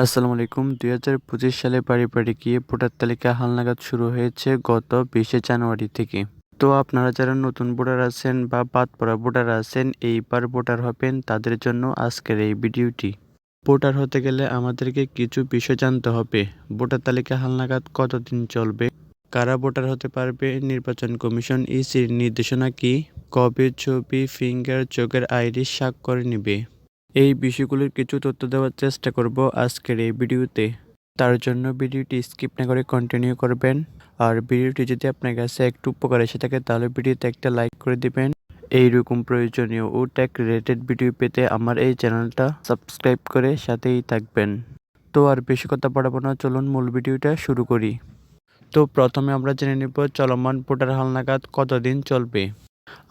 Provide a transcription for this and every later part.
আসসালামু আলাইকুম। দুই হাজার পঁচিশ সালে বাড়ি বাড়ি গিয়ে ভোটার তালিকা হালনাগাদ শুরু হয়েছে গত বিশে জানুয়ারি থেকে। তো আপনারা যারা নতুন ভোটার আছেন বা বাদ পড়া ভোটার আছেন, এইবার ভোটার হবেন তাদের জন্য আজকের এই ভিডিওটি। ভোটার হতে গেলে আমাদেরকে কিছু বিষয় জানতে হবে। ভোটার তালিকা হালনাগাদ কতদিন চলবে? কারা ভোটার হতে পারবে? নির্বাচন কমিশন ইসির নির্দেশনা কি? কবে ছবি, ফিঙ্গার, চোখের আইরিশ স্বাক্ষর নেবে? এই বিষয়গুলির কিছু তথ্য দেওয়ার চেষ্টা করব আজকের এই ভিডিওতে। তার জন্য ভিডিওটি স্কিপ না করে কন্টিনিউ করবেন। আর ভিডিওটি যদি আপনার কাছে একটু উপকার এসে থাকে, তাহলে ভিডিওতে একটা লাইক করে দিবেন। এইরকম প্রয়োজনীয় ও ট্যাক রিলেটেড ভিডিও পেতে আমার এই চ্যানেলটা সাবস্ক্রাইব করে সাথেই থাকবেন। তো আর বেশি কথা বাড়াবো না, চলুন মূল ভিডিওটা শুরু করি। তো প্রথমে আমরা জেনে নেব চলমান ভোটার হালনাগাদ কতদিন চলবে?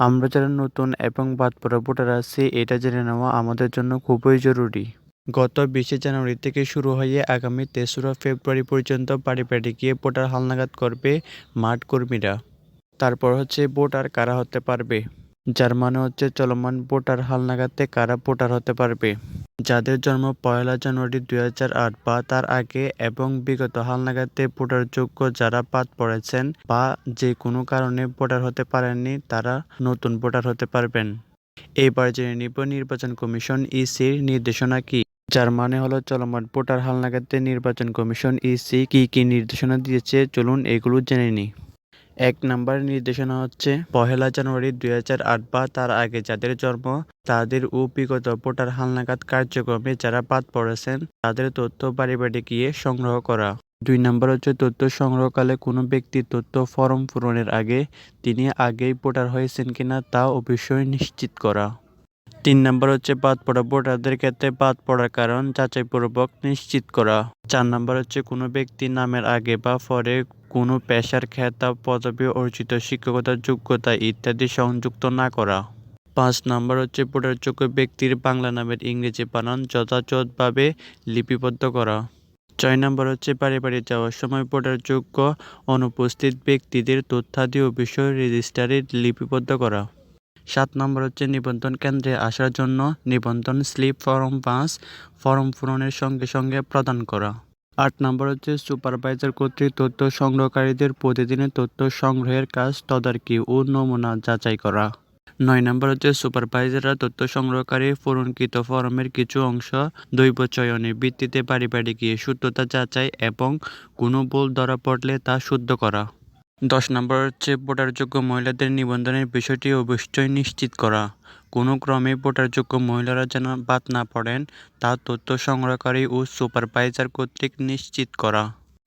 আমরা যারা নতুন এবং বাদ পড়া ভোটার আছি, এটা জেনে নেওয়া আমাদের জন্য খুবই জরুরি। গত বিশে জানুয়ারি থেকে শুরু হয়ে আগামী তেসরা ফেব্রুয়ারি পর্যন্ত বাড়ি বাড়ি গিয়ে ভোটার হালনাগাদ করবে মাঠ কর্মীরা। তারপর হচ্ছে ভোটার কারা হতে পারবে? যার মানে হচ্ছে চলমান ভোটার হালনাগাদে কারা ভোটার হতে পারবে? যাদের জন্ম পয়লা জানুয়ারি দু হাজার আট বা তার আগে এবং বিগত হালনাগাদে ভোটার যোগ্য যারা বাদ পড়েছেন বা যে কোনো কারণে ভোটার হতে পারেননি, তারা নতুন ভোটার হতে পারবেন। এবার জেনে নিব নির্বাচন কমিশন ইসির নির্দেশনা কি। যার মানে হলো চলমান ভোটার হালনাগাদে নির্বাচন কমিশন ইসি কি কি নির্দেশনা দিয়েছে, চলুন এগুলো জেনে নিই এক নম্বর নির্দেশনা হচ্ছে, পহেলা জানুয়ারি দুই হাজার আট বা তার আগে যাদের জন্ম, তাদের ও বিগত ভোটার হালনাগাদ কার্যক্রমে যারা বাদ পড়েছেন, তাদের তথ্য বাড়ি বাড়ি গিয়ে সংগ্রহ করা। দুই নম্বর হচ্ছে তথ্য সংগ্রহকালে কোনো ব্যক্তি তথ্য ফর্ম পূরণের আগে তিনি আগেই ভোটার হয়েছেন কিনা তা অবশ্যই নিশ্চিত করা। তিন নম্বর হচ্ছে বাদ পড়া ভোটারদের ক্ষেত্রে বাদ পড়ার কারণ যাচাইপূর্বক নিশ্চিত করা। চার নম্বর হচ্ছে কোনো ব্যক্তি নামের আগে বা পরে কোনো পেশার খেতাব পদবি অর্জিত শিক্ষকতার যোগ্যতা ইত্যাদি সংযুক্ত না করা। পাঁচ নম্বর হচ্ছে ভোটারযোগ্য ব্যক্তির বাংলা নামের ইংরেজি বানান যথাযথভাবে লিপিবদ্ধ করা। ছয় নম্বর হচ্ছে বাড়ি বাড়ি যাওয়ার সময় ভোটারযোগ্য অনুপস্থিত ব্যক্তিদের তথ্যাদি ও বিষয় রেজিস্টারে লিপিবদ্ধ করা। সাত নম্বর হচ্ছে নিবন্ধন কেন্দ্রে আসার জন্য নিবন্ধন স্লিপ ফর্ম পাঁচ, ফর্ম পূরণের সঙ্গে সঙ্গে প্রদান করা। আট নম্বর হচ্ছে সুপারভাইজার কর্তৃক তথ্য সংগ্রহকারীদের প্রতিদিনের তথ্য সংগ্রহের কাজ তদারকি ও নমুনা যাচাই করা। নয় নম্বর হচ্ছে সুপারভাইজাররা তথ্য সংগ্রহকারী পূরণকৃত ফরমের কিছু অংশ দৈব চয়নের ভিত্তিতে বাড়ি বাড়ি গিয়ে শুদ্ধতা যাচাই এবং কোনো ভুল ধরা পড়লে তা শুদ্ধ করা। দশ নম্বর হচ্ছে ভোটারযোগ্য মহিলাদের নিবন্ধনের বিষয়টি অবশ্যই নিশ্চিত করা। কোনো ক্রমে ভোটারযোগ্য মহিলারা যেন বাদ না পড়েন, তা তথ্য সংগ্রহকারী ও সুপারভাইজার কর্তৃক নিশ্চিত করা।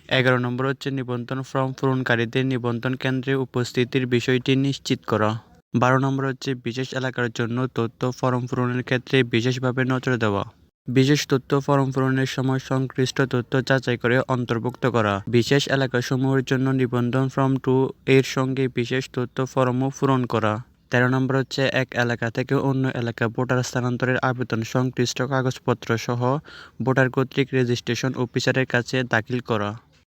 এগারো নম্বর হচ্ছে নিবন্ধন ফর্ম পূরণকারীদের নিবন্ধন কেন্দ্রে উপস্থিতির বিষয়টি নিশ্চিত করা। বারো নম্বর হচ্ছে বিশেষ এলাকার জন্য তথ্য ফর্ম পূরণের ক্ষেত্রে বিশেষভাবে নজর দেওয়া। বিশেষ তথ্য ফর্ম পূরণের সময় সংশ্লিষ্ট তথ্য যাচাই করে অন্তর্ভুক্ত করা। বিশেষ এলাকাসমূহের জন্য নিবন্ধন ফর্ম টু এর সঙ্গে বিশেষ তথ্য ফর্মও পূরণ করা। তেরো নম্বর হচ্ছে এক এলাকা থেকে অন্য এলাকা ভোটার স্থানান্তরের আবেদন, সংশ্লিষ্ট কাগজপত্র সহ ভোটার কর্তৃক রেজিস্ট্রেশন অফিসারের কাছে দাখিল করা।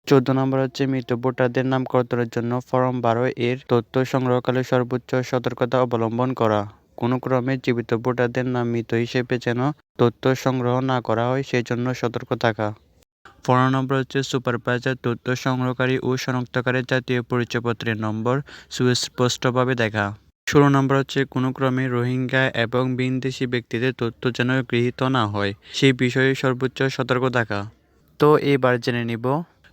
চোদ্দ নম্বর হচ্ছে মৃত ভোটারদের নামকরণের জন্য ফর্ম বারো এর তথ্য সংগ্রহকালে সর্বোচ্চ সতর্কতা অবলম্বন করা। কোনো ক্রমে জীবিত ভোটারদের নাম মৃত হিসেবে যেন তথ্য সংগ্রহ না করা হয় সেই জন্য সতর্ক থাকা। পনেরো নম্বর হচ্ছে সুপারভাইজার তথ্য সংগ্রহকারী ও শনাক্তকারী জাতীয় পরিচয়পত্রের নম্বর সুস্পষ্টভাবে দেখা। ষোলো নম্বর হচ্ছে কোনো ক্রমে রোহিঙ্গা এবং বিনদেশি ব্যক্তিদের তথ্য যেন গৃহীত না হয়, সেই বিষয়ে সর্বোচ্চ সতর্ক থাকা। তো এবার জেনে নিব,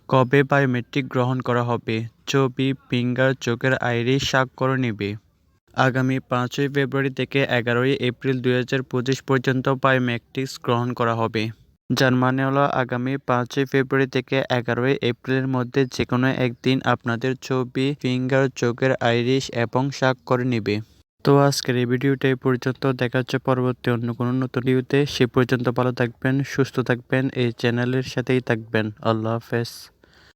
কবে বায়োমেট্রিক গ্রহণ করা হবে? ছবি ফিঙ্গার চোখের আইরিশ স্বাক্ষর নেবে। আগামী পাঁচই ফেব্রুয়ারি থেকে এগারোই এপ্রিল দুই হাজার পঁচিশ পর্যন্ত বায়োমেট্রিক্স গ্রহণ করা হবে। যার মানে হলো আগামী পাঁচই ফেব্রুয়ারি থেকে এগারোই এপ্রিলের মধ্যে যে কোনো একদিন আপনাদের ছবি, ফিঙ্গার, চোখের আইরিশ এবং শাক করে নিবে। তো আজকের এই ভিডিওটা এই পর্যন্ত। দেখা হচ্ছে পরবর্তী অন্য কোনো নতুন ভিডিওতে। সে পর্যন্ত ভালো থাকবেন, সুস্থ থাকবেন, এই চ্যানেলের সাথেই থাকবেন। আল্লাহ হাফেজ।